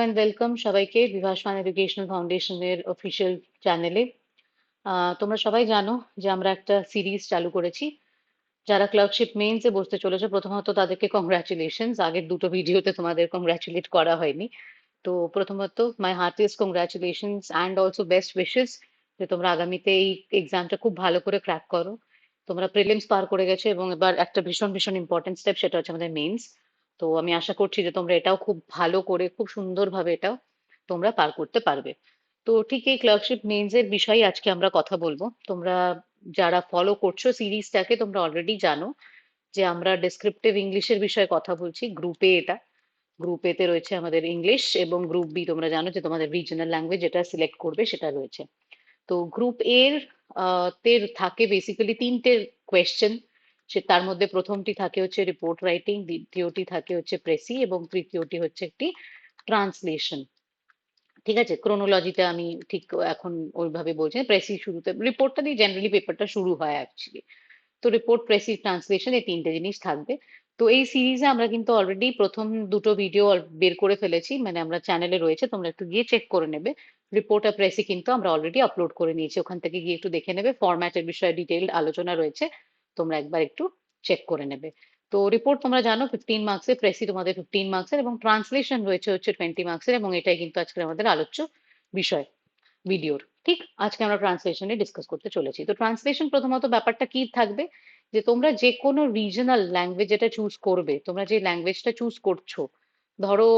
And welcome সবাইকে বিভাসমান educational ফাউন্ডেশনের official চ্যানেলে তোমরা সবাই জানো যে আমরা একটা সিরিজ চালু করেছি। যারা ক্লার্কশিপ মেন্সে বসতে চলেছে, প্রথমত তাদেরকে কংগ্রাচুলেশনস আগের দুটো ভিডিওতে তোমাদের কংগ্রাচুলেট করা হয়নি। তো প্রথমত my heartiest congratulations and also best wishes যে তোমরা আগামীতে এই এক্সামটা খুব ভালো করে ক্র্যাক করো। তোমরা প্রিলিমস পার করে গেছো এবং এবার একটা ভীষণ ভীষণ ইম্পর্টেন্ট স্টেপ সেটা হচ্ছে আমাদের মেন্স তো আমি আশা করছি যে তোমরা এটাও খুব ভালো করে, খুব সুন্দরভাবে এটাও তোমরা পার করতে পারবে। তো ঠিক এই ক্লার্কশিপ মেন্স এর বিষয়ে আজকে আমরা কথা বলব। তোমরা যারা ফলো করছ সিরিজটাকে, তোমরা অলরেডি জানো যে আমরা ডেসক্রিপটিভ ইংলিশের বিষয়ে কথা বলছি গ্রুপে এটা। গ্রুপ এতে রয়েছে আমাদের ইংলিশ এবং গ্রুপ বি তোমরা জানো যে তোমাদের রিজনাল ল্যাঙ্গুয়েজ যেটা সিলেক্ট করবে সেটা রয়েছে। তো গ্রুপ এর তে থাকে বেসিক্যালি তিনটে কোয়েশ্চেন সে তার মধ্যে প্রথমটি থাকে হচ্ছে রিপোর্ট রাইটিং দ্বিতীয়টি থাকে হচ্ছে প্রেসি এবং তৃতীয়টি হচ্ছে একটি ট্রান্সলেশন ঠিক আছে? ক্রোনোলজিতে আমি ঠিক এখন ওইভাবে বলছি প্রেসি শুরুতে রিপোর্টটা দিয়ে জেনারেলি পেপারটা শুরু হয় অ্যাকচুয়ালি তো রিপোর্ট প্রেসি ট্রান্সলেশন এই তিনটে জিনিস থাকবে। তো এই সিরিজে আমরা কিন্তু অলরেডি প্রথম দুটো ভিডিও বের করে ফেলেছি। মানে আমরা চ্যানেলে রয়েছে, তোমরা একটু গিয়ে চেক করে নেবে। রিপোর্ট আর প্রেসি কিন্তু আমরা অলরেডি আপলোড করে নিয়েছি। ওখান থেকে গিয়ে একটু দেখে নেবে। ফরম্যাটের বিষয়ে ডিটেইলড আলোচনা রয়েছে। তোমরা একবার একটু চেক করে নেবে। তো রিপোর্ট তোমরা জানো ফিফটিন মার্কসের প্রেসি তোমাদের ফিফটিন মার্কসের এবং ট্রান্সলেশন রয়েছে হচ্ছে টোয়েন্টি মার্কসের এবং এটাই কিন্তু আজকে আমাদের আলোচ্য বিষয় ভিডিওর ঠিক? আজকে আমরা ট্রান্সলেশনে ডিসকাস করতে চলেছি। তো ট্রান্সলেশন প্রথমত ব্যাপারটা কি থাকবে? যে তোমরা যে কোনো রিজনাল ল্যাঙ্গুয়েজ যেটা চুজ করবে, তোমরা যে ল্যাঙ্গুয়েজটা চুজ করছ, ধরো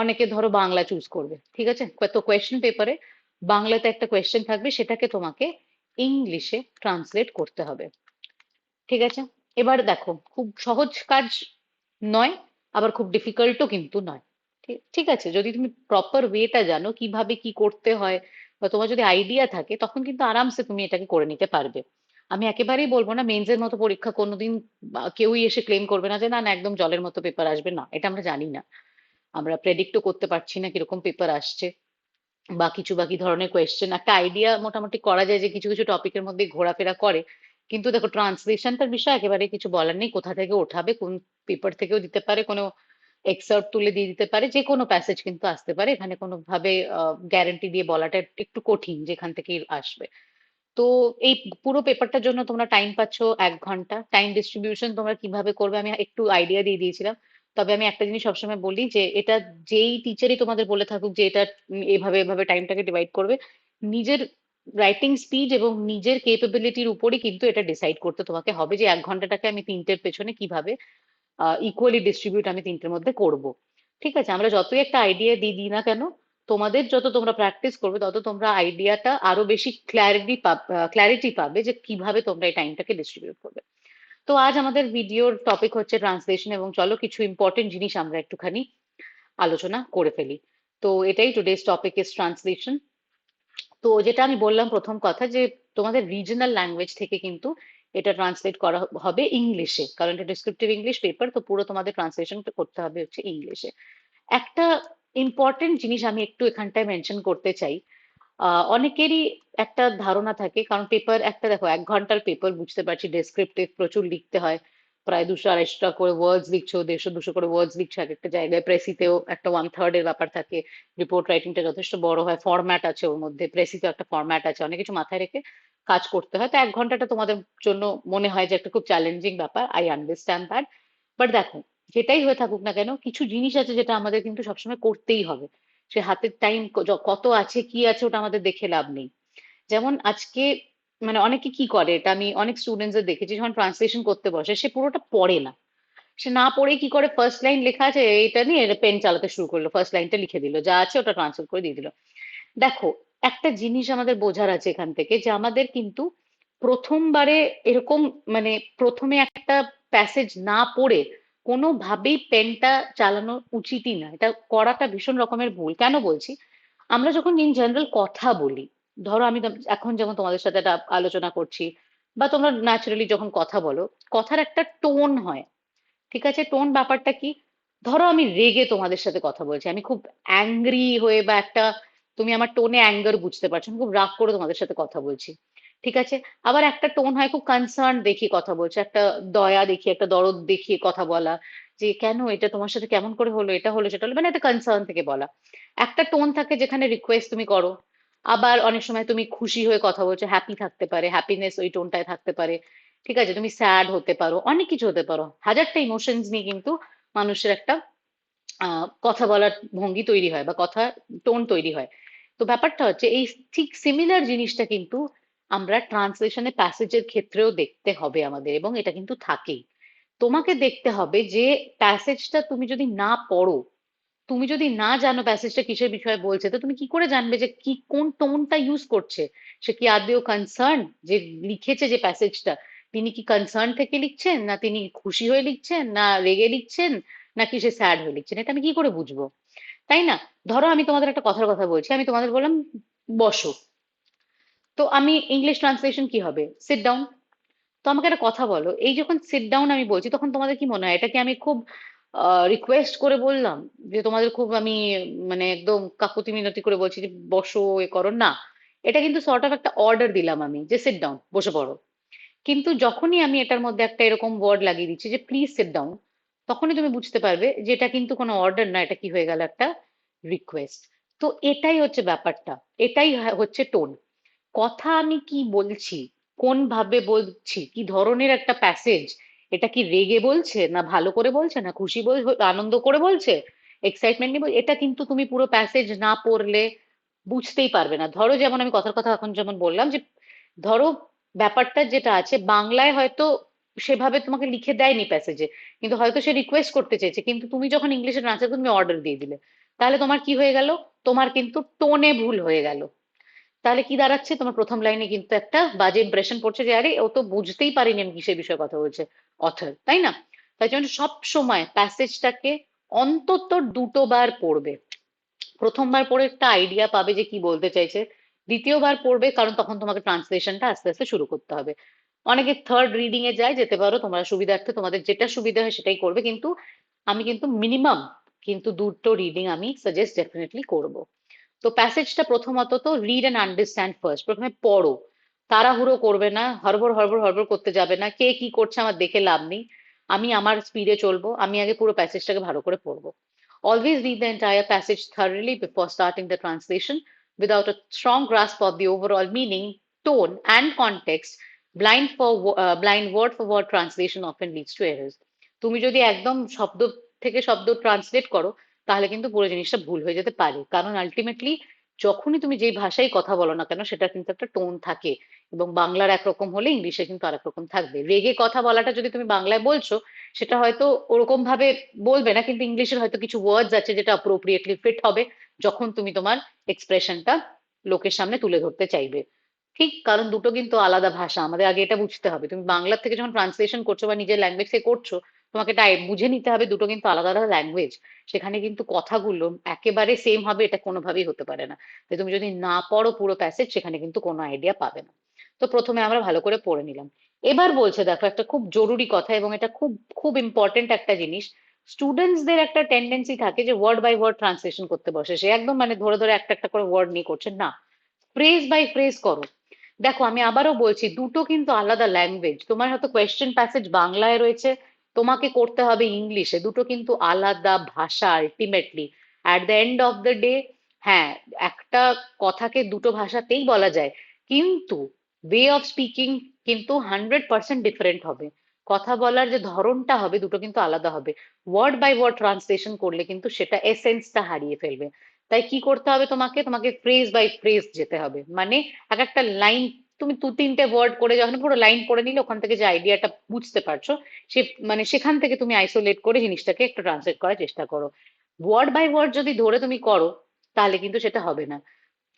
অনেকে ধরো বাংলা চুজ করবে, ঠিক আছে? তো কোয়েশ্চেন পেপারে বাংলাতে একটা কোয়েশ্চেন থাকবে, সেটাকে তোমাকে ইংলিশে ট্রান্সলেট করতে হবে। ঠিক আছে? এবার দেখো, খুব সহজ কাজ নয়, আবার খুব ডিফিকাল্টও কিন্তু নয়। ঠিক আছে? যদি তুমি প্রপার ওয়েটা জানো, কীভাবে কি করতে হয়, বা তোমার যদি আইডিয়া থাকে, তখন কিন্তু আরামসে তুমি এটাকে করে নিতে পারবে। আমি একেবারেই বলব না মেন্সের মতো পরীক্ষা কোনোদিন কেউই এসে ক্লেম করবে না যে, না না, একদম জলের মতো পেপার আসবে। না, এটা আমরা জানি না। আমরা প্রেডিক্টও করতে পারছি না কীরকম পেপার আসছে, বা কিছু বাকি ধরনের কোয়েশ্চেন একটা আইডিয়া মোটামুটি করা যায় যে, কিছু কিছু টপিকের মধ্যে ঘোরাফেরা করে কিন্তু দেখো ট্রান্সলেশনটার বিষয়ে একেবারে কিছু বলার নেই, কোথা থেকে ওঠাবে, কোন পেপার থেকেও দিতে পারে, কোনো এক্সার্ট তুলে দিয়ে দিতে পারে যে কোনো প্যাসেজ কিন্তু আসতে পারে, এখানে কোনো ভাবে গ্যারান্টি দিয়ে বলাটা একটু কঠিন যেখান থেকে আসবে। তো এই পুরো পেপারটার জন্য তোমরা টাইম পাচ্ছ এক ঘণ্টা টাইম ডিস্ট্রিবিউশন তোমরা কীভাবে করবে আমি একটু আইডিয়া দিয়ে দিয়েছিলাম, তবে আমি একটা জিনিস সবসময় বলি যে এটা যেই টিচারই তোমাদের বলে থাকুক যে এটা এভাবে এভাবে টাইমটাকে ডিভাইড করবে, নিজের রাইটিং স্পিড এবং নিজের কেপেবিলিটির উপরে কিন্তু এটা ডিসাইড করতে তোমাকে হবে যে এক ঘন্টাটাকে আমি তিনটের পেছনে কীভাবে ইকুয়ালি ডিস্ট্রিবিউট আমি তিনটের মধ্যে করব। ঠিক আছে? আমরা যতই একটা আইডিয়া দিয়ে দিই না কেন, তোমাদের যত তোমরা প্র্যাকটিস করবে, তত তোমরা আইডিয়াটা আরও বেশি ক্ল্যারিটি ক্ল্যারিটি পাবে যে কীভাবে তোমরা এই টাইমটাকে ডিস্ট্রিবিউট করবে। তো আজ আমাদের ভিডিওর টপিক হচ্ছে ট্রান্সলেশন এবং চলো কিছু ইম্পর্টেন্ট জিনিস আমরা একটুখানি আলোচনা করে ফেলি। তো এটাই টুডেস টপিক ইজ ট্রান্সলেশন তো যেটা আমি বললাম প্রথম কথা যে তোমাদের রিজনাল ল্যাঙ্গুয়েজ থেকে কিন্তু এটা ট্রান্সলেট করা হবে ইংলিশে। কারণ এটা ডিসক্রিপটিভ ইংলিশ পেপার তো পুরো তোমাদের ট্রান্সলেশন করতে হবে হচ্ছে ইংলিশে। একটা ইম্পর্টেন্ট জিনিস আমি একটু এখানটায় মেনশন করতে চাই। অনেকেরই একটা ধারণা থাকে, কারণ পেপার একটা দেখো, এক ঘণ্টার পেপার বুঝতে পারছি ডেসক্রিপটিভ প্রচুর লিখতে হয়। প্রায় দুশো আড়াইশোটা করে ওয়ার্ডস লিখছো দেড়শো দুশো করে ওয়ার্ডস লিখছো, এক একটা জায়গায় প্রেসিতেও একটা ওয়ান থার্ড এর ব্যাপার থাকে রিপোর্ট রাইটিংটা যথেষ্ট বড় হয় ফরম্যাট আছে ওর মধ্যে, প্রেসিতেও একটা ফরম্যাট আছে, অনেক কিছু মাথায় রেখে কাজ করতে হয়, তো এক ঘন্টাটা তোমাদের জন্য মনে হয় যে একটা খুব চ্যালেঞ্জিং ব্যাপার আই আন্ডারস্ট্যান্ড দ্যাট বাট দেখো, যেটাই হয়ে থাকুক না কেন, কিছু জিনিস আছে যেটা আমাদের কিন্তু সবসময় করতেই হবে, সে হাতের টাইম কত আছে, কি আছে ওটা আমাদের দেখে লাভ নেই, যেমন আজকে মানে অনেকে কি করে, এটা আমি অনেক স্টুডেন্টসদের দেখেছি, যখন ট্রান্সলেশন করতে বসে, সে পুরোটা পড়ে না। সে না পড়ে কি করে ফার্স্ট লাইন লেখা আছে এটা নিয়ে পেন চালাতে শুরু করল ফার্স্ট লাইনটা লিখে দিল, যা আছে ওটা ট্রান্সলেট করে দিয়ে দিল। দেখো, একটা জিনিস আমাদের বোঝার আছে এখান থেকে, যে আমাদের কিন্তু প্রথমবারে এরকম মানে প্রথমে একটা প্যাসেজ না পড়ে, কোনোভাবেই পেনটা চালানো উচিতই না। এটা করাটা ভীষণ রকমের ভুল। কেন বলছি? আমরা যখন ইন জেনারেল কথা বলি ধরো আমি এখন যেমন তোমাদের সাথে একটা আলোচনা করছি, বা তোমরা ন্যাচারালি যখন কথা বলো, কথার একটা টোন হয়। ঠিক আছে? টোন ব্যাপারটা কি? ধরো আমি রেগে তোমাদের সাথে কথা বলছি, আমি খুব অ্যাংরি হয়ে বা একটা, তুমি আমার টোনে অ্যাঙ্গার বুঝতে পারছ, আমি খুব রাগ করে তোমাদের সাথে কথা বলছি। ঠিক আছে? আবার একটা টোন হয়, খুব কনসার্ন দেখিয়ে কথা বলছে, একটা দয়া দেখিয়ে একটা দরদ দেখিয়ে কথা বলা, যে কেন এটা তোমার সাথে কেমন করে হলো, এটা হলো, সেটা হলো মানে একটা কনসার্ন থেকে বলা। একটা টোন থাকে যেখানে রিকোয়েস্ট তুমি করো আবার অনেক সময় তুমি খুশি হয়ে কথা বলছো হ্যাপি থাকতে পারে হ্যাপিনেস ওই টোনটায় থাকতে পারে। ঠিক আছে, তুমি স্যাড হতে পারো, অনেক কিছু হতে পারো। হাজারটা ইমোশনস নিয়ে কিন্তু মানুষের একটা কথা বলার ভঙ্গি তৈরি হয় বা কথা টোন তৈরি হয়। তো ব্যাপারটা হচ্ছে এই ঠিক সিমিলার জিনিসটা কিন্তু আমরা ট্রান্সলেশনে প্যাসেজের ক্ষেত্রেও দেখতে হবে আমাদের এবং এটা কিন্তু থাকেই। তোমাকে দেখতে হবে যে প্যাসেজটা তুমি যদি না পড়ো তুমি যদি না জানো প্যাসেজটা কিসের বিষয়ে বলছে, তো তুমি কি করে জানবে যে কি, কোন টোনটা ইউজ করছে? সে কি আদৌ কনসার্ন যে লিখেছে যে প্যাসেজটা তিনি কি কনসার্ন থেকে লিখছেন? না তিনি খুশি হয়ে লিখছেন? না রেগে লিখছেন? নাকি সে স্যাড হয়ে লিখছেন? এটা আমি কি করে বুঝব? তাই না? ধরো আমি তোমাদের একটা কথার কথা বলছি, আমি তোমাদের বললাম, বসো। তো আমি ইংলিশ ট্রান্সলেশন কি হবে? সিট ডাউন তো আমাকে একটা কথা বলো, এই যখন সিট ডাউন আমি বলছি, তখন তোমাদের কি মনে হয়? এটা কি আমি খুব রিকোয়েস্ট করে বললাম যে তোমাদের খুব আমি মানে একদম কাকুতি মিনতি করে বলছি যে, বসো, এ করো। না, এটা কিন্তু সর্ট অফ একটা অর্ডার দিলাম আমি যে সিট ডাউন বসে পড়ো। কিন্তু যখনই আমি এটার মধ্যে একটা এরকম ওয়ার্ড লাগিয়ে দিচ্ছি যে প্লিজ সিট ডাউন তখনই তুমি বুঝতে পারবে যে, এটা কিন্তু কোনো অর্ডার না, এটা কি হয়ে গেল একটা রিকোয়েস্ট তো এটাই হচ্ছে ব্যাপারটা, এটাই হচ্ছে টোন কথা আমি কি বলছি কোন ভাবে বলছি, কি ধরনের একটা প্যাসেজ এটা কি রেগে বলছে, না ভালো করে বলছে, না খুশি বল, আনন্দ করে বলছে? এক্সাইটমেন্ট নিয়ে এটা কিন্তু তুমি পুরো প্যাসেজ না পড়লে বুঝতেই পারবে না। ধরো যেমন আমি কথার কথা এখন যেমন বললাম যে, ধরো ব্যাপারটা যেটা আছে, বাংলায় হয়তো সেভাবে তোমাকে লিখে দেয়নি প্যাসেজে কিন্তু হয়তো সে রিকোয়েস্ট করতে চেয়েছে, কিন্তু তুমি যখন ইংলিশে ট্রান্সলেট তুমি অর্ডার দিয়ে দিলে। তাহলে তোমার কি হয়ে গেল? তোমার কিন্তু টোনে ভুল হয়ে গেল। তাহলে কি দাঁড়াচ্ছে? তোমার প্রথম লাইনে কিন্তু একটা বাজে ইমপ্রেশন পড়ছে যে, আরে, ও তো বুঝতেই পারিনি আমি কিসের বিষয়ে কথা বলছে। অথর তাই না? তাই জন্য সব সময় প্যাসেজটাকে অন্তত দুটো বার পড়বে। প্রথমবার পড়ে একটা আইডিয়া পাবে যে কি বলতে চাইছে, দ্বিতীয়বার পড়বে কারণ তখন তোমাকে ট্রান্সলেশনটা আস্তে আস্তে শুরু করতে হবে। অনেকে থার্ড রিডিং এ যায়, যেতে পারো, তোমরা সুবিধার্থে তোমাদের যেটা সুবিধা হয় সেটাই করবে, কিন্তু আমি কিন্তু মিনিমাম কিন্তু দুটো রিডিং আমি সাজেস্ট ডেফিনেটলি করব। তো প্যাসেজটা প্রথমত তো রিড অ্যান্ড আন্ডারস্ট্যান্ড ফার্স্ট প্রথমে পড়ো। তাড়াহুড়ো করবে না হরবর হরবর হরবর করতে যাবে না, কে কি করছে আমার দেখে লাভ নেই, আমি আমার স্পিডে চলবো, আমি আগে পুরো প্যাসেজটাকে ভালো করে পড়ব। Always read the entire passage thirdly before starting the translation without a strong grasp of the overall meaning tone and context blind for blind word for word translation often leads to errors তুমি যদি একদম শব্দ থেকে শব্দ translate করো, তাহলে কিন্তু পুরো জিনিসটা ভুল হয়ে যেতে পারে। কারণ আলটিমেটলি যখনই তুমি যেই ভাষায় কথা বলো না কেন সেটা কিন্তু একটা টোন থাকে। এবং বাংলার একরকম হলে ইংলিশে কিন্তু আরেক রকম থাকবে। রেগে কথা বলাটা যদি তুমি বাংলায় বলছো, সেটা হয়তো ওরকম ভাবে বলবে না, কিন্তু ইংলিশের হয়তো কিছু ওয়ার্ডস আছে যেটা অ্যাপ্রোপ্রিয়েটলি ফিট হবে যখন তুমি তোমার এক্সপ্রেশনটা লোকের সামনে তুলে ধরতে চাইবে। ঠিক? কারণ দুটো কিন্তু আলাদা ভাষা। আমাদের আগে এটা বুঝতে হবে। তুমি বাংলার থেকে যখন ট্রান্সলেশন করছ বা নিজের ল্যাঙ্গুয়েজ থেকে করছ তোমাকে এটা বুঝে নিতে হবে দুটো কিন্তু আলাদা আলাদা ল্যাঙ্গুয়েজ সেখানে কিন্তু কথাগুলো একেবারে সেম হবে, এটা কোনোভাবেই হতে পারে না। তুমি যদি না পড়ো পুরো প্যাসেজ সেখানে কিন্তু কোনো আইডিয়া পাবে না। তো প্রথমে আমরা ভালো করে পড়ে নিলাম। এবার বলছে, দেখো, একটা খুব জরুরি কথা এবং এটা খুব খুব ইম্পর্টেন্ট একটা জিনিস। স্টুডেন্টসদের একটা টেন্ডেন্সি থাকে যে ওয়ার্ড বাই ওয়ার্ড ট্রান্সলেশন করতে বসে। সে একদম মানে ধরে ধরে একটা একটা করে ওয়ার্ড নিয়ে করছে। না ফ্রেজ বাই ফ্রেজ করো। দেখো, আমি আবারও বলছি, দুটো কিন্তু আলাদা ল্যাঙ্গুয়েজ তোমার হয়তো কোয়েশ্চেন প্যাসেজ বাংলায় রয়েছে তোমাকে করতে হবে ইংলিশে দুটো কিন্তু আলাদা ভাষা ultimately at the end of the day হ্যাঁ একটা কথাকে দুটো ভাষাতেই বলা যায়। কিন্তু ওয়ে অফ স্পিকিং কিন্তু হান্ড্রেড পার্সেন্ট ডিফারেন্ট হবে। কথা বলার যে ধরনটা হবে, দুটো কিন্তু আলাদা হবে। ওয়ার্ড বাই ওয়ার্ড ট্রান্সলেশন করলে কিন্তু সেটা এসেন্সটা হারিয়ে ফেলবে। তাই কি করতে হবে তোমাকে? তোমাকে ফ্রেজ বাই ফ্রেজ যেতে হবে। মানে এক একটা লাইন তুমি দু তিনটে ওয়ার্ড করে যখন পুরো লাইন পড়ে নিলে ওখান থেকে যে আইডিয়াটা বুঝতে পারছ, সে মানে সেখান থেকে তুমি আইসোলেট করে জিনিসটাকে একটু ট্রান্সলেট করার চেষ্টা করো। ওয়ার্ড বাই ওয়ার্ড যদি ধরে তুমি করো, তাহলে কিন্তু সেটা হবে না।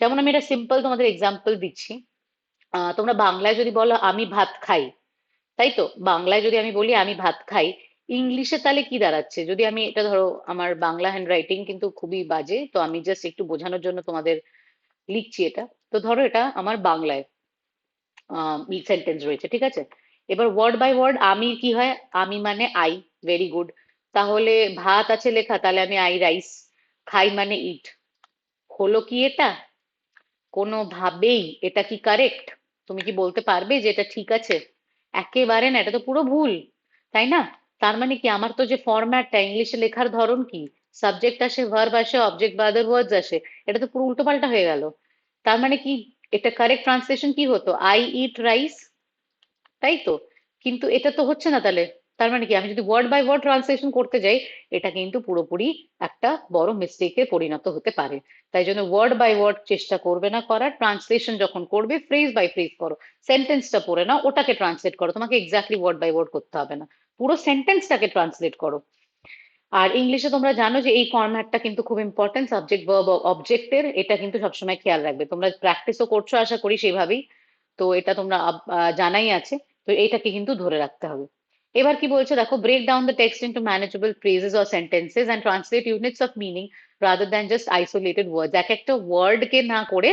যেমন আমি এটা সিম্পল তোমাদের এক্সাম্পল দিচ্ছি। তোমরা বাংলায় যদি বলো, আমি ভাত খাই তাই তো? বাংলায় যদি আমি বলি, আমি ভাত খাই ইংলিশে তাহলে কি দাঁড়াচ্ছে? যদি আমি এটা ধরো, আমার বাংলা হ্যান্ড রাইটিং কিন্তু খুবই বাজে, তো আমি জাস্ট একটু বোঝানোর জন্য তোমাদের লিখছি এটা। তো ধরো এটা আমার বাংলায়। সেন্টেন্স রয়েছে, ঠিক আছে? এবার ওয়ার্ড বাই ওয়ার্ড আমি কি হয়? আমি মানে আই ভেরি গুড তাহলে ভাত আছে লেখা, তাহলে আমি আই রাইস খাই মানে ইট হলো কি এটা? কোনোভাবেই এটা কি কারেক্ট তুমি কি বলতে পারবে যে এটা ঠিক আছে? একেবারে না, এটা তো পুরো ভুল, তাই না? তার মানে কি, আমার তো যে ফরম্যাটটা ইংলিশে লেখার ধরন কি? সাবজেক্ট আসে ভার্ব আসে অবজেক্ট বা আদার ওয়ার্ডস আসে, এটা তো পুরো উল্টোপাল্টা হয়ে গেল। তার মানে কি এটা কারেক্ট ট্রান্সলেশন কি হতো? আই ইট রাইস তাই তো? কিন্তু এটা তো হচ্ছে না তাহলে। তার মানে কি? আমি যদি ওয়ার্ড বাই ওয়ার্ড ট্রান্সলেশন করতে যাই, এটা কিন্তু পুরোপুরি একটা বড় মিস্টেকে পরিণত হতে পারে। তাই জন্য ওয়ার্ড বাই ওয়ার্ড চেষ্টা করবে না করার। ট্রান্সলেশন যখন করবে ফ্রেজ বাই ফ্রেজ করো। সেন্টেন্সটা পড়ে নাও, ওটাকে ট্রান্সলেট করো। তোমাকে এক্স্যাক্টলি ওয়ার্ড বাই ওয়ার্ড করতে হবে না। পুরো সেন্টেন্সটাকে ট্রান্সলেট করো। আর ইংলিশে তোমরা জানো যে এই ফরম্যাটটা কিন্তু খুব ইম্পর্টেন্ট সাবজেক্ট ভার্ব অবজেক্টের এটা কিন্তু সবসময় খেয়াল রাখবে। তোমরা প্র্যাকটিসও করছ আশা করি সেইভাবেই তো এটা তোমরা জানাই আছে, তো এটাকে কিন্তু ধরে রাখতে হবে। এবার কি বলছে দেখো break down the text into manageable phrases or sentences and translate units of meaning rather than just isolated word এক একটা ওয়ার্ডকে না করে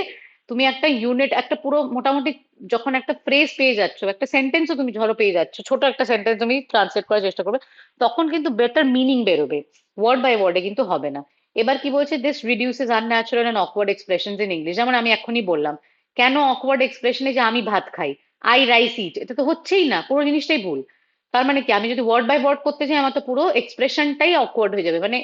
তুমি একটা ইউনিট একটা পুরো মোটামুটি যখন একটা ফ্রেজ পেয়ে যাচ্ছ, একটা সেন্টেন্সও তুমি ধরো পেয়ে যাচ্ছ, ছোট একটা সেন্টেন্স তুমি ট্রান্সলেট করার চেষ্টা করবে, তখন কিন্তু বেটার মিনিং বেরোবে ওয়ার্ড বাই ওয়ার্ডে কিন্তু হবে না। এবার কি বলছে? This reduces unnatural and awkward expression in English যেমন আমি এখনই বললাম, কেন অকওয়ার্ড এক্সপ্রেশনে যে আমি ভাত খাই আই রাইস ইট এটা তো হচ্ছেই না, পুরো জিনিসটাই ভুল। তার মানে কি? আমি যদি ওয়ার্ড বাই ওয়ার্ড করতে চাই আমার তো পুরো এক্সপ্রেশনটাই অকওয়ার্ড হয়ে যাবে। মানে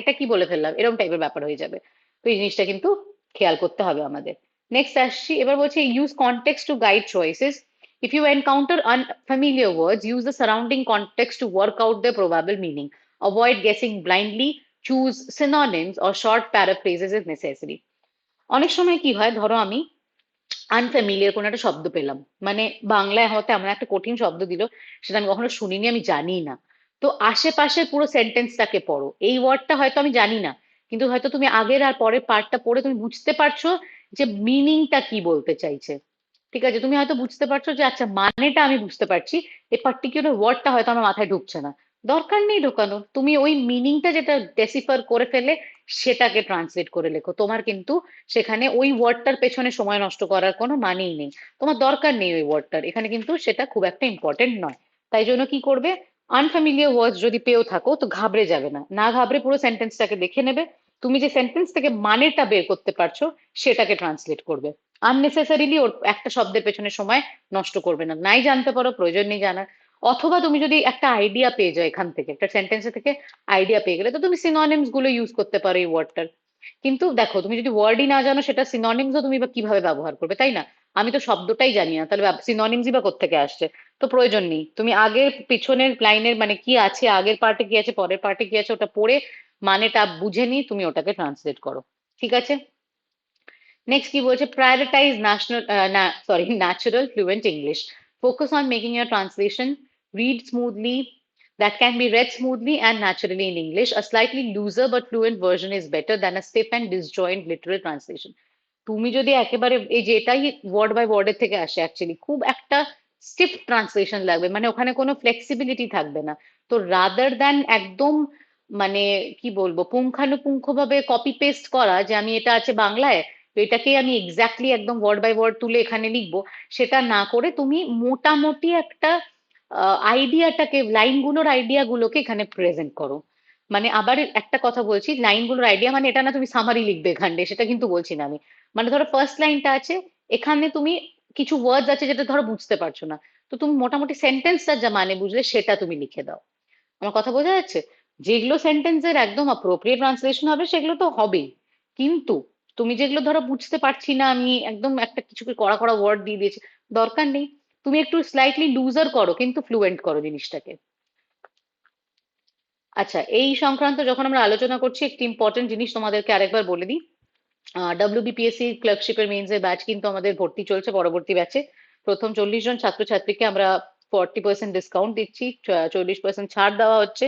এটা কি বলে ফেললাম? এরকম টাইপের ব্যাপার হয়ে যাবে। তো এই জিনিসটা কিন্তু খেয়াল করতে হবে আমাদের। নেক্সট আসছি এবার বলছে use context to guide choices If you encounter unfamiliar words, use the surrounding context to work out their probable meaning. Avoid guessing blindly. Choose synonyms or short paraphrases if necessary. অনেক সময় কি হয় ধরো আমি unfamiliar কোনো একটা শব্দ পেলাম মানে বাংলায় হয়তো এমন একটা কঠিন শব্দ দিল সেটা আমি কখনো শুনিনি আমি জানি না তো আশেপাশে পুরো সেন্টেন্সটাকে পড়ো এই ওয়ার্ডটা হয়তো আমি জানি না কিন্তু হয়তো তুমি আগের আর পরের পার্টটা পড়ে তুমি বুঝতে পারছ যে মিনিংটা কি বলতে চাইছে। ঠিক আছে? তুমি হয়তো বুঝতে পারছ যে আচ্ছা মানেটা আমি বুঝতে পারছি, এই পার্টিকুলার ওয়ার্ডটা হয়তো আমার মাথায় ঢুকছে না। দরকার নেই ঢোকানোর তুমি ওই মিনিংটা যেটা ডেসিফার করে ফেলে, সেটাকে ট্রান্সলেট করে লেখো। তোমার কিন্তু সেখানে ওই ওয়ার্ডটার পেছনে সময় নষ্ট করার কোনো মানেই নেই। তোমার দরকার নেই ওই ওয়ার্ডটার এখানে কিন্তু সেটা খুব একটা ইম্পর্টেন্ট নয়। তাই জন্য কি করবে? আনফ্যামিলিয়ার ওয়ার্ডস যদি পেয়েও থাকো, তো ঘাবড়ে যাবে না। না ঘাবড়ে পুরো সেন্টেন্সটাকে দেখে নেবে। তুমি যে সেন্টেন্স থেকে মানেটা বের করতে পারছ, সেটাকে ট্রান্সলেট করবে। আননেসেসারিলি ওর একটা শব্দের পেছনে সময় নষ্ট করবে না। নাই জানতে পারো, প্রয়োজন নেই জানার। অথবা তুমি যদি একটা আইডিয়া পেয়ে যাও এখান থেকে, একটা সেন্টেন্স থেকে আইডিয়া পেয়ে গেলে, তো তুমি সিননিমসগুলো ইউজ করতে পারো এই ওয়ার্ডটার কিন্তু দেখো, তুমি যদি ওয়ার্ডই না জানো, সেটা সিননিমসও তুমি বা কীভাবে ব্যবহার করবে, তাই না? আমি তো শব্দটাই জানি না, তাহলে সিননিমসই বা কোত্থেকে আসছে? তো প্রয়োজন নেই। তুমি আগের পিছনের লাইনের মানে কি আছে, আগের পার্টে কি আছে, পরের পার্টে কি আছে, ওটা পড়ে মানেটা বুঝে নিয়ে তুমি ওটাকে ট্রান্সলেট করো। ঠিক আছে? নেক্সট কি বলছে? প্রায়োরিটাইজ ন্যাশনাল না sorry natural fluent English focus on making your translation read smoothly, that can be read smoothly and naturally in English. A slightly looser but fluent version is better than a stiff and disjoint literal translation. তুমি যদি একেবারে, এই যে এটাই word by ওয়ার্ডের থেকে আসে actually খুব একটা স্টিফ ট্রান্সলেশন লাগবে। মানে ওখানে কোনো ফ্লেক্সিবিলিটি থাকবে না। তো রাদার দ্যান একদম মানে কি বলব পুঙ্খানুপুঙ্খ ভাবে কপি পেস্ট করা যে আমি এটা আছে বাংলায়, তো এটাকেই আমি এক্স্যাক্টলি একদম ওয়ার্ড বাই ওয়ার্ড তুলে এখানে লিখব, সেটা না করে তুমি মোটামুটি একটা আইডিয়াটাকে লাইনগুলোর আইডিয়া গুলোকে এখানে প্রেজেন্ট করো। মানে আবার একটা কথা বলছি লাইনগুলোর আইডিয়া মানে এটা না তুমি সামারি লিখবে এখানে, সেটা কিন্তু বলছি না আমি। মানে ধরো ফার্স্ট লাইনটা আছে, এখানে তুমি কিছু ওয়ার্ডস আছে যেটা ধরো বুঝতে পারছ না, তো তুমি মোটামুটি সেন্টেন্সটা যা মানে বুঝলে সেটা তুমি লিখে দাও। আমার কথা বোঝা যাচ্ছে? যেগুলো সেন্টেন্সের একদম অ্যাপ্রোপ্রিয়েট ট্রান্সলেশন হবে, সেগুলো তো হবেই। কিন্তু তুমি যেগুলো ধরো বুঝতে পারছি না, আমি একদম একটা কিছু কড়া কড়া ওয়ার্ড দিয়ে দিয়েছি, দরকার নেই। তুমি একটু স্লাইটলি লুজার করো, কিন্তু ফ্লুয়েন্ট করো জিনিসটাকে। আচ্ছা এই সংক্রান্ত যখন আমরা আলোচনা করছি, একটি ইম্পর্টেন্ট জিনিস তোমাদেরকে আরেকবার বলে দিই। ডাব্লিউবিপিএসসি ক্লার্কশিপের মেন্স এর ব্যাচ কিন্তু আমাদের ভর্তি চলছে পরবর্তী ব্যাচে প্রথম চল্লিশ জন ছাত্রছাত্রীকে আমরা ফর্টি পার্সেন্ট ডিসকাউন্ট দিচ্ছি চল্লিশ পার্সেন্ট ছাড় দেওয়া হচ্ছে।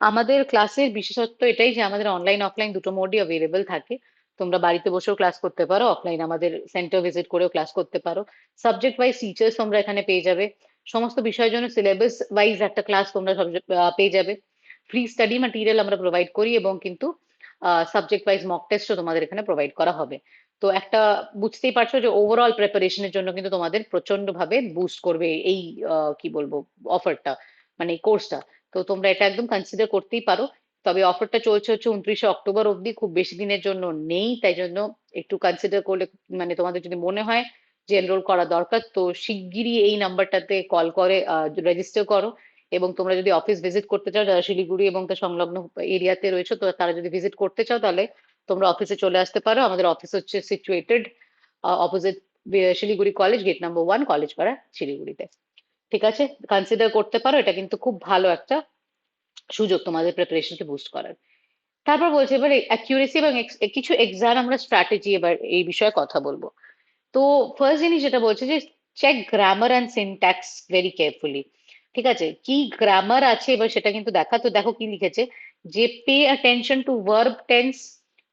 আমাদের ক্লাসের বিশেষত্ব এটাই যে আমাদের অনলাইন অফলাইন দুটো মোডই অ্যাভেলেবেল থাকে। তোমরা বাড়িতে বসেও ক্লাস করতে পারো অফলাইন আমাদের সেন্টার ভিজিট করেও ক্লাস করতে পারো। সাবজেক্ট ওয়াইজ টিচার্স তোমরা এখানে পেয়ে যাবে। সমস্ত বিষয়ের জন্য সিলেবাস ওয়াইজ একটা ক্লাস তোমরা পেয়ে যাবে। ফ্রি স্টাডি ম্যাটেরিয়াল আমরা প্রোভাইড করি এবং কিন্তু সাবজেক্ট ওয়াইজ মক টেস্টও তোমাদের এখানে প্রোভাইড করা হবে। তো একটা বুঝতেই পারছ যে ওভারঅল প্রিপারেশনের জন্য কিন্তু তোমাদের প্রচণ্ড ভাবে বুস্ট করবে এই কি বলব অফারটা মানে কোর্সটা তো তোমরা এটা একদম কনসিডার করতেই পারো। তবে অফারটা চলছে হচ্ছে উনত্রিশে অক্টোবর অবধি, খুব বেশি দিনের জন্য নেই, তাই জন্য একটু কনসিডার করলে মানে তোমাদের যদি মনে হয় যে এনরোল করা দরকার, তো শিগগিরই এই নাম্বারটাতে কল করে রেজিস্টার করো। এবং তোমরা যদি অফিস ভিজিট করতে চাও, যারা শিলিগুড়ি এবং তার সংলগ্ন এরিয়াতে রয়েছে, তো তারা যদি ভিজিট করতে চাও, তাহলে তোমরা অফিসে চলে আসতে পারো। আমাদের অফিস হচ্ছে situated opposite Siliguri college gate number one college Para শিলিগুড়িতে। ঠিক আছে? কনসিডার করতে পারো, এটা কিন্তু খুব ভালো একটা সুযোগ তোমাদের প্রিপারেশনকে বুস্ট করার। তারপর বলছে, এবার অ্যাকিউরেসি এবং কিছু এক্সাম আমরা স্ট্র্যাটেজি এবার এই বিষয়ে কথা বলব। তো ফার্স্ট জিনিস যেটা বলছে যে check grammar and syntax very carefully ঠিক আছে? কি গ্রামার আছে এবার সেটা কিন্তু দেখা। তো দেখো কি লিখেছে, যে pay attention to verb tense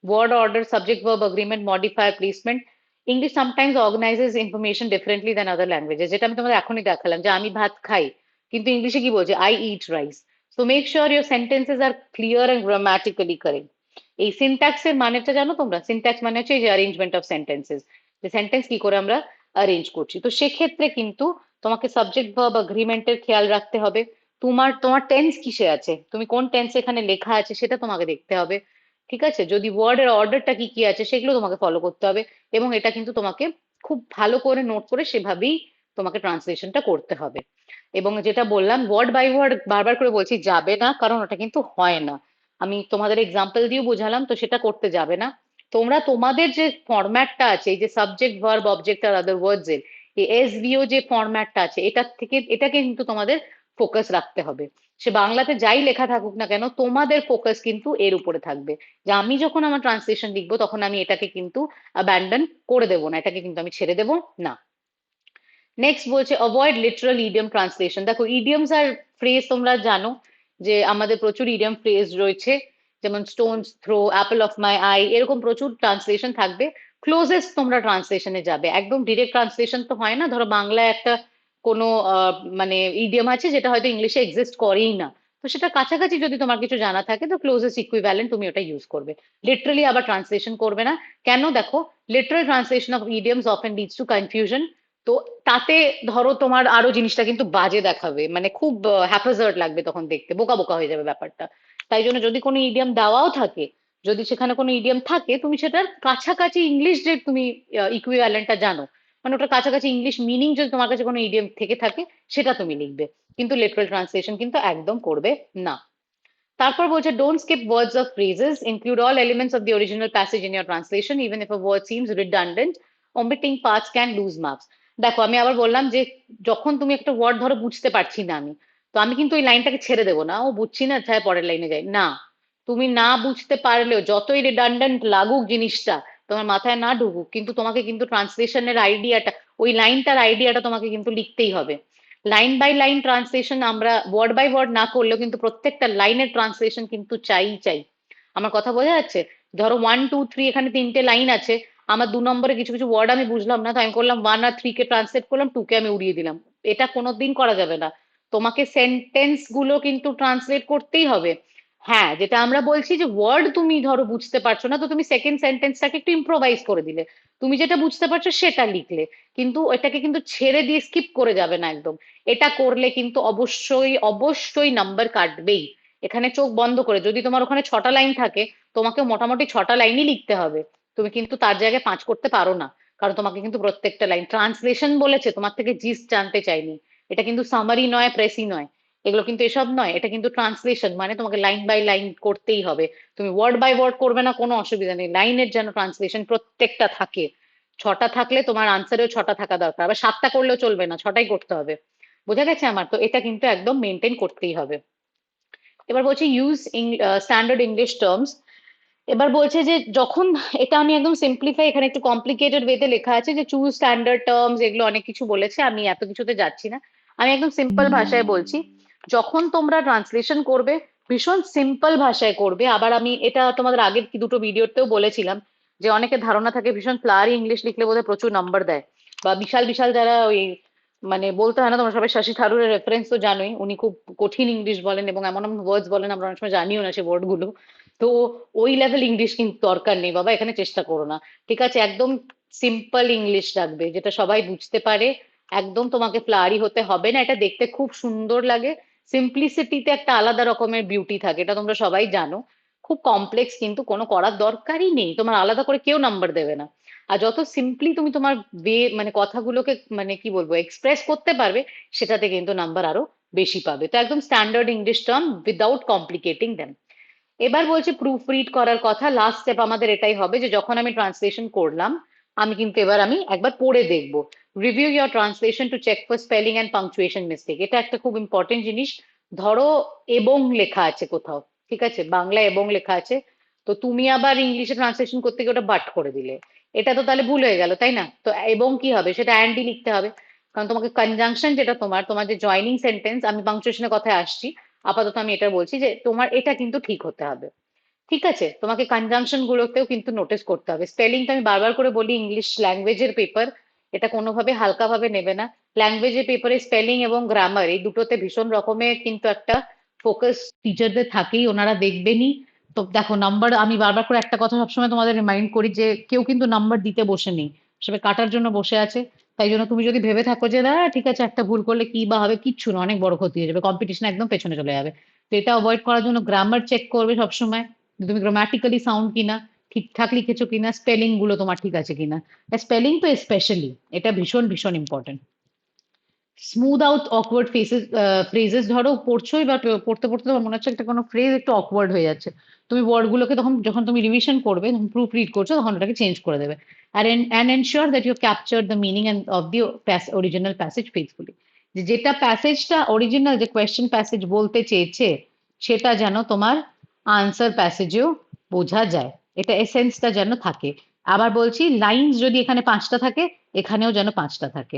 word order subject verb agreement modifier placement English sometimes organizes information differently than other languages যেটা আমি তোমাদের এখনই দেখালাম যে আমি ভাত খাই, কিন্তু ইংলিশে কি বলছে? I eat rice so make sure your sentences are clear and grammatically correct এই সিনট্যাক্স এর মানেটা জানো তোমরা? সিনট্যাক্স মানে হচ্ছে যে অ্যারেঞ্জমেন্ট অফ সেন্টেন্সেস যে সেন্টেন্স কি করে আমরা অ্যারেঞ্জ করছি? তো সেক্ষেত্রে কিন্তু তোমাকে সাবজেক্ট ভার্ব এগ্রিমেন্টের খেয়াল রাখতে হবে। তোমার তোমার টেন্স কিসে আছে? তুমি কোন টেন্স এখানে লেখা আছে সেটা তোমাকে দেখতে হবে। ঠিক আছে? যদি ওয়ার্ডের অর্ডারটা কি কি আছে, সেগুলো তোমাকে ফলো করতে হবে এবং এটা কিন্তু তোমাকে খুব ভালো করে নোট করে সেভাবেই তোমাকে ট্রান্সলেশনটা করতে হবে। এবং যেটা বললাম ওয়ার্ড বাই ওয়ার্ড বারবার করে বলছি, যাবে না, কারণ ওটা কিন্তু হয় না। আমি তোমাদের এক্সাম্পল দিয়েও বোঝালাম, তো সেটা করতে যাবে না। তোমরা তোমাদের যে ফরম্যাটটা আছে, এই যে সাবজেক্ট ভার্ব অবজেক্ট আর আদার ওয়ার্ডস এর, এই এসভিও যে ফরম্যাটটা আছে, এটার থেকে, এটাকে কিন্তু তোমাদের ফোকাস রাখতে হবে। সে বাংলাতে যাই লেখা থাকুক না কেন, তোমাদের ফোকাস কিন্তু এর উপরে থাকবে। যে আমি যখন আমার ট্রান্সলেশন লিখব, তখন আমি এটাকে কিন্তু অ্যাবান্ডন করে দেবো না, এটাকে কিন্তু আমি ছেড়ে দেবো না। নেক্সট বলছে অ্যাভয়েড লিটারাল ইডিয়াম ট্রান্সলেশন দেখো ইডিয়ামস আর ফ্রেজ তোমরা জানো যে আমাদের প্রচুর ইডিয়াম ফ্রেজ রয়েছে, যেমন stones throw apple of my eye এরকম প্রচুর ট্রান্সলেশন থাকবে। ক্লোজেস্ট তোমরা ট্রান্সলেশনে যাবে। একদম ডিরেক্ট ট্রান্সলেশন তো হয় না। ধরো বাংলায় একটা কোনো মানে ইডিয়াম আছে যেটা হয়তো ইংলিশে এক্সিস্ট করেই না। তো সেটা কাছাকাছি যদি তোমার কিছু জানা থাকে, তো ক্লোজেস্ট ইকুইভ্যালেন্ট তুমি ওটা ইউজ করবে। লিটারালি আবার ট্রান্সলেশন করবে না। কেন? দেখো literal translation of idioms often leads to confusion তো তাতে ধরো তোমার আরও জিনিসটা কিন্তু বাজে দেখাবে। মানে খুব হ্যাপাজার্ড লাগবে তখন দেখতে। বোকা বোকা হয়ে যাবে ব্যাপারটা। তাই জন্য যদি কোনো ইডিয়াম দেওয়াও থাকে, যদি সেখানে কোনো ইডিয়াম থাকে, তুমি সেটার কাছাকাছি ইংলিশ যে তুমি ইকুইভ্যালেন্টটা জানো মানে ওটার কাছাকাছি ইংলিশ মিনিং যদি তোমার কাছে কোনো ইডিয়াম থেকে থাকে, সেটা তুমি লিখবে। কিন্তু লিটারাল ট্রান্সলেশন কিন্তু একদম করবে না। তারপর বলছে don't skip words of phrases include all elements of the original passage in your translation even if a word seems redundant omitting parts can lose marks দেখো, আমি আবার বললাম যে, যখন তুমি একটা ওয়ার্ড ধরো, বুঝতে পারছি না আমি। তো আমি কিন্তু ওই লাইনটাকে ছেড়ে দেবো না। ও বুঝছি না চাই পরের লাইনে যাই। না, তুমি না বুঝতে পারলেও, যতই রিডান্ডেন্ট লাগুক জিনিসটা তোমার মাথায় না ঢুকুক, কিন্তু তোমাকে কিন্তু ট্রান্সলেশনের আইডিয়াটা ওই লাইনটার আইডিয়াটা তোমাকে কিন্তু লিখতেই হবে। লাইন বাই লাইন ট্রান্সলেশন আমরা ওয়ার্ড বাই ওয়ার্ড না করলেও কিন্তু প্রত্যেকটা লাইনের ট্রান্সলেশন কিন্তু চাই চাই। আমার কথা বোঝা যাচ্ছে? ধরো ওয়ান টু থ্রি এখানে তিনটে লাইন আছে, আমার দু নম্বরে কিছু কিছু ওয়ার্ড আমি বুঝলাম না, তো আমি করলাম ওয়ান আর থ্রি কে ট্রান্সলেট করলাম টু কে আমি উড়িয়ে দিলাম। এটা কোনোদিন করা যাবে না। তোমাকে সেন্টেন্সগুলো কিন্তু ট্রান্সলেট করতেই হবে। হ্যাঁ যেটা আমরা বলছি যে ওয়ার্ড তুমি ধরো বুঝতে পারছ না, তো তুমি সেকেন্ড সেন্টেন্সটাকে একটু ইম্প্রোভাইজ করে দিলে। তুমি যেটা বুঝতে পারছ সেটা লিখলে। কিন্তু এটাকে কিন্তু ছেড়ে দিয়ে স্কিপ করে যাবে না একদম। এটা করলে কিন্তু অবশ্যই অবশ্যই নাম্বার কাটবেই। এখানে চোখ বন্ধ করে, যদি তোমার ওখানে ছটা লাইন থাকে তোমাকে মোটামুটি ছটা লাইনই লিখতে হবে। তুমি কিন্তু তার জায়গায় পাঁচ করতে পারো না। কারণ তোমাকে কিন্তু প্রত্যেকটা লাইন ট্রান্সলেশন বলেছে, তোমার থেকে জিস জানতে চাইনি। এটা কিন্তু সামারি নয় প্রেসি নয়। এগুলো কিন্তু এসব নয় এটা কিন্তু ট্রান্সলেশন মানে তোমাকে লাইন বাই লাইন করতেই হবে। তুমি ওয়ার্ড বাই ওয়ার্ড করবে না কোনো অসুবিধা নেই। লাইনের যেন ট্রান্সলেশন প্রত্যেকটা থাকে। ছটা থাকলে তোমার আনসারেও ছটা থাকা দরকার। আবার সাতটা করলেও চলবে না ছটাই করতে হবে। বোঝা গেছে আমার? তো এটা কিন্তু একদম মেনটেন করতেই হবে। এবার বলছে ইউজ স্ট্যান্ডার্ড ইংলিশ টার্মস এবার বলছে যে যখন এটা আমি একদম সিম্পলিফাই এখানে একটু কমপ্লিকেটেড ওয়েতে লেখা আছে যে চুজ স্ট্যান্ডার্ড টার্মস এগুলো অনেক কিছু বলেছে আমি এত কিছুতে যাচ্ছি না। আমি একদম সিম্পল ভাষায় বলছি যখন তোমরা ট্রান্সলেশন করবে, ভীষণ সিম্পল ভাষায় করবে। আবার আমি এটা তোমাদের আগের দুটো ভিডিওতেও বলেছিলাম, যে অনেকে ধারণা থাকে ভীষণ ফ্লারি ইংলিশ লিখলে বোধহয় প্রচুর নাম্বার দেয়। বা বিশাল বিশাল যারা ওই মানে বলতে হয় না তোমরা সবাই, শশী থারুরের রেফারেন্স তো জানোই, উনি খুব কঠিন ইংলিশ বলেন এবং এমন এমন ওয়ার্ডস বলেন, আমরা অনেক সময় জানিও না সেই ওয়ার্ডগুলো। তো ওই লেভেল ইংলিশ কিন্তু দরকার নেই, বাবা, এখানে চেষ্টা করো না। ঠিক আছে, একদম সিম্পল ইংলিশ রাখবে, যেটা সবাই বুঝতে পারে, একদম তোমাকে ফ্লারি হতে হবে না, এটা দেখতে খুব সুন্দর লাগে। সিম্পলিসিটিতে একটা আলাদা রকমের বিউটি থাকে, এটা তোমরা সবাই জানো। খুব কমপ্লেক্স কিন্তু কোনো করার দরকারই নেই, তোমার আলাদা করে কেউ নাম্বার দেবে না। আর যত সিম্পলি তুমি তোমার বে মানে কথাগুলোকে মানে কি বলব এক্সপ্রেস করতে পারবে, সেটাতে কিন্তু নাম্বার আরও বেশি পাবে। তো একদম standard English term without complicating them এবার বলছে প্রুফ রিড করার কথা লাস্ট স্টেপ আমাদের এটাই হবে যে যখন আমি ট্রান্সলেশন করলাম, আমি কিন্তু এবার আমি একবার পড়ে দেখব। Review your translation to check for spelling and punctuation mistake এটা একটা খুব ইম্পর্টেন্ট জিনিস। ধরো এবং লেখা আছে কোথাও, ঠিক আছে? বাংলা এবং লেখা আছে। তো তুমি আবার ইংলিশে ট্রান্সলেশন করতে গিয়ে ওটা বাট করে দিলে। এটা তো তাহলে ভুল হয়ে গেল, তাই না? তো এবং কি হবে? সেটা অ্যান্ডি লিখতে হবে। কারণ তোমাকে কনজাংশন যেটা তোমার তোমার যে জয়নিং সেন্টেন্স আমি পাংচুয়েশনের কথায় আসছি। আপাতত আমি এটা বলছি যে তোমার এটা কিন্তু ঠিক হতে হবে। ঠিক আছে? তোমাকে কনজাংশন গুলোতেও কিন্তু নোটিস করতে হবে। স্পেলিংটা আমি বারবার করে বলি ইংলিশ ল্যাঙ্গুয়েজের পেপার এটা কোনোভাবে হালকাভাবে নেবে না। ল্যাঙ্গুয়েজের পেপারে স্পেলিং এবং গ্রামার এই দুটোতে ভীষণ রকমের কিন্তু একটা ফোকাস টিচারদের থাকেই, ওনারা দেখবেনই। তো দেখো নাম্বার আমি বারবার করে একটা কথা সবসময় তোমাদের রিমাইন্ড করি যে, কেউ কিন্তু নাম্বার দিতে বসে নেই। সবে কাটার জন্য বসে আছে। তাই জন্য তুমি যদি ভেবে থাকো যে, না, ঠিক আছে, একটা ভুল করলে কি বা হবে, কিচ্ছু না, অনেক বড় ক্ষতি হয়ে যাবে কম্পিটিশন একদম পেছনে চলে যাবে। তো এটা অ্যাভয়েড করার জন্য গ্রামার চেক করবে সবসময়। তুমি গ্রামাটিক্যালি সাউন্ড কিনা ঠিকঠাক লিখেছো কিনা স্পেলিংগুলো তোমার ঠিক আছে কিনা। স্পেলিং তো স্পেশালি এটা ভীষণ ভীষণ important smooth out awkward faces phrases ধরো, পড়ছোই বা পড়তে পড়তে তোমার মনে হচ্ছে একটা কোনো ফ্রেজ একটু অকওয়ার্ড হয়ে যাচ্ছে। তুমি ওয়ার্ড গুলোকে তখন, যখন তুমি রিভিশন করবে তখন প্রুফ রিড করছ, তখন ওটাকে চেঞ্জ করে দেবে। And ensure that you capture the meaning and of the original passage faithfully যেটা প্যাসেজটা অরিজিনাল যে কোয়েশ্চেন প্যাসেজ বলতে চেয়েছে, সেটা যেন তোমার আনসার প্যাসেজেও বোঝা যায়। এটা এসেন্সটা যেন থাকে। আবার বলছি লাইন্স যদি এখানে পাঁচটা থাকে, এখানেও যেন পাঁচটা থাকে।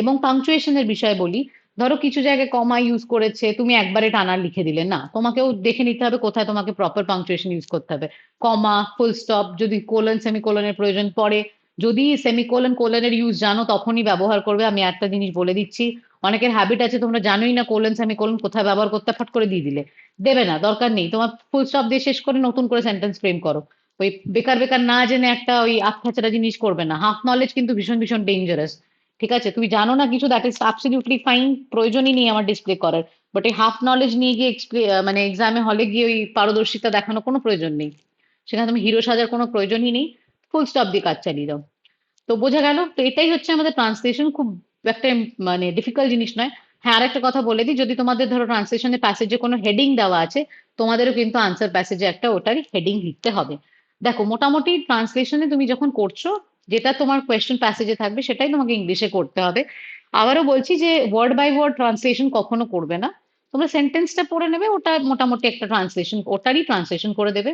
এবং পাংচুয়েশনের বিষয়ে বলি, ধরো কিছু জায়গায় কমা ইউজ করেছে, তুমি একবারে টানা লিখে দিলে, না, তোমাকেও দেখে নিতে হবে কোথায় তোমাকে প্রপার পাংচুয়েশন ইউজ করতে হবে। কমা ফুল স্টপ যদি কোলন সেমিকোলনের প্রয়োজন পড়ে, যদি সেমিকোলন কোলনের ইউজ জানো, তখনই ব্যবহার করবে। আমি একটা জিনিস বলে দিচ্ছি, অনেকের হ্যাবিট আছে, তোমরা জানোই না কোলন সেমিকোলন কোথায় ব্যবহার করতে, ফট করে দিয়ে দিলে। দেবে না, দরকার নেই। তোমার ফুল স্টপ দিয়ে শেষ করে নতুন করে সেন্টেন্স ফ্রেম করো। ওই বেকার বেকার না জেনে একটা ওই আত্মাচারা জিনিস করবে না। হাফ নলেজ কিন্তু ভীষণ ভীষণ ডেঞ্জারাস ঠিক আছে? তুমি জানো না কিছু? দ্যাট ইজ অ্যাবসলিউটলি ফাইন প্রয়োজনই নেই আমার ডিসপ্লে করার। বাট এই হাফ নলেজ নিয়ে গিয়ে মানে এক্সামে হলে গিয়ে ওই পারদর্শিতা দেখানো কোনো প্রয়োজন নেই। সেখানে তুমি হিরো সাজার কোনো প্রয়োজনই নেই। ফুল স্টপ দিয়ে কাজ চালিয়ে দাও তো বোঝা গেল? তো এটাই হচ্ছে আমাদের ট্রান্সলেশন খুব একটা মানে ডিফিকাল্ট জিনিস নয়। হ্যাঁ আর একটা কথা বলে দিই। যদি তোমাদের ধরো ট্রান্সলেশনে প্যাসেজে কোনো হেডিং দেওয়া আছে, তোমাদেরও কিন্তু আনসার প্যাসেজে একটা ওটারই হেডিং লিখতে হবে। দেখো, মোটামুটি ট্রান্সলেশনে তুমি যখন করছ, যেটা তোমার কোয়েশ্চেন প্যাসেজে থাকবে, সেটাই তোমাকে ইংলিশে করতে হবে। আবারও বলছি যে ওয়ার্ড বাই ওয়ার্ড ট্রান্সলেশন কখনো করবে না। তোমরা সেন্টেন্সটা পড়ে নেবে, ওটা মোটামুটি একটা ট্রান্সলেশন ওটারই ট্রান্সলেশন করে দেবে।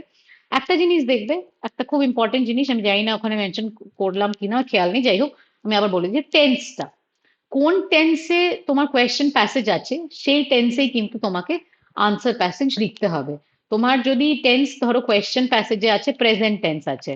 একটা জিনিস দেখবে, একটা খুব ইম্পর্টেন্ট জিনিস, আমি জানি না ওখানে মেনশন করলাম কিনা খেয়াল নেই, যাই হোক, আমি আবার বলি যে টেন্সটা কোন টেন্সে তোমার কোয়েশ্চেন প্যাসেজ আছে, সেই টেন্সেই কিন্তু তোমাকে আনসার প্যাসেজ লিখতে হবে। তোমার যদি টেন্স ধরো কোয়েশ্চেন প্যাসেজে আছে প্রেজেন্ট টেন্স আছে,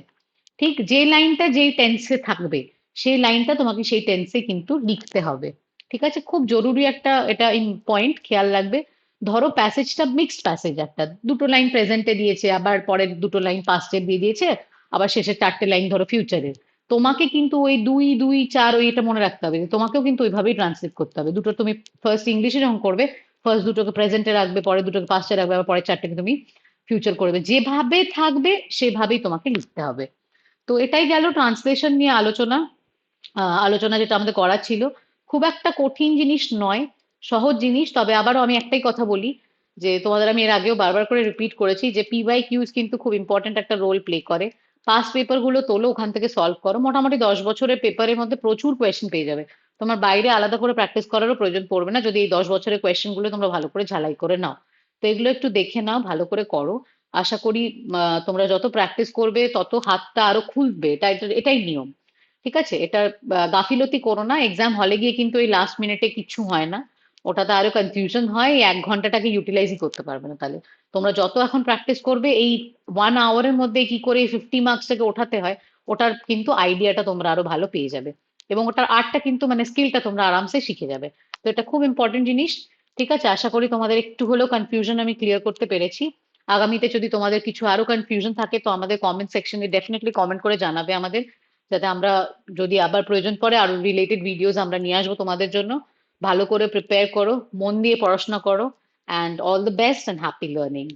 ঠিক যে লাইনটা যেই টেন্সে থাকবে, সেই লাইনটা তোমাকে সেই টেন্সে কিন্তু লিখতে হবে, ঠিক আছে? খুব জরুরি একটা এটা পয়েন্ট খেয়াল রাখবে। ধরো প্যাসেজটা মিক্সড প্যাসেজ একটা, দুটো লাইন প্রেজেন্টে দিয়েছে, আবার পরের দুটো লাইন পাস্টে দিয়ে দিয়েছে, আবার শেষে চারটে লাইন ধরো ফিউচারের তোমাকে কিন্তু ওই দুই দুই, চার, ওই এটা মনে রাখতে হবে তোমাকেও কিন্তু ওইভাবেই ট্রান্সলেট করতে হবে। দুটো তুমি ফার্স্ট ইংলিশে যখন করবে ফার্স্ট দুটোকে প্রেজেন্টে রাখবে পরে দুটোকে পাস্টে রাখবে, আবার পরের চারটেকে তুমি ফিউচার করবে। যেভাবে থাকবে, সেভাবেই তোমাকে লিখতে হবে। তো এটাই গেল ট্রান্সলেশন নিয়ে আলোচনা। আলোচনা যেটা আমাদের করার ছিল। খুব একটা কঠিন জিনিস নয়, সহজ জিনিস। তবে আবারও আমি একটাই কথা বলি, যে তোমাদের আমি এর আগেও বারবার করে রিপিট করেছি, যে পিওয়াই কিউজ কিন্তু খুব ইম্পর্টেন্ট একটা রোল প্লে করে। পাস্ট পেপারগুলো তোলো, ওখান থেকে সলভ করো। মোটামুটি দশ বছরের পেপারের মধ্যে প্রচুর কোয়েশ্চেন পেয়ে যাবে। তোমার বাইরে আলাদা করে প্র্যাকটিস করারও প্রয়োজন পড়বে না। যদি এই দশ বছরের কোয়েশ্চেনগুলো তোমরা ভালো করে ঝালাই করে নাও। তো এগুলো একটু দেখে নাও, ভালো করে করো। আশা করি তোমরা যত প্র্যাকটিস করবে, তত হাতটা আরও খুলবে। এটা এটাই নিয়ম। ঠিক আছে? এটা গাফিলতি করো না। এক্সাম হলে গিয়ে কিন্তু এই লাস্ট মিনিটে কিছু হয় না। ওটাতে আরও কনফিউশন হয়। এক ঘন্টাটাকে ইউটিলাইজই করতে পারবে না তাহলে। তোমরা যত এখন প্র্যাকটিস করবে, এই ওয়ান আওয়ারের মধ্যে কি করে ফিফটি মার্কসটাকে ওঠাতে হয়, ওটার কিন্তু আইডিয়াটা তোমরা আরও ভালো পেয়ে যাবে। এবং ওটার আর্টটা কিন্তু মানে স্কিলটা তোমরা আরামসে শিখে যাবে। তো এটা খুব ইম্পর্টেন্ট জিনিস। ঠিক আছে, আশা করি তোমাদের একটু হলেও কনফিউশন আমি ক্লিয়ার করতে পেরেছি। আগামীতে যদি তোমাদের কিছু আরও কনফিউশন থাকে, তো আমাদের কমেন্ট সেকশনে ডেফিনেটলি কমেন্ট করে জানাবে আমাদের, যাতে আমরা যদি আবার প্রয়োজন পড়ে আরও রিলেটেড ভিডিওস আমরা নিয়ে আসব তোমাদের জন্য। ভালো করে প্রিপেয়ার করো, মন দিয়ে পড়াশোনা করো and all the best and happy learning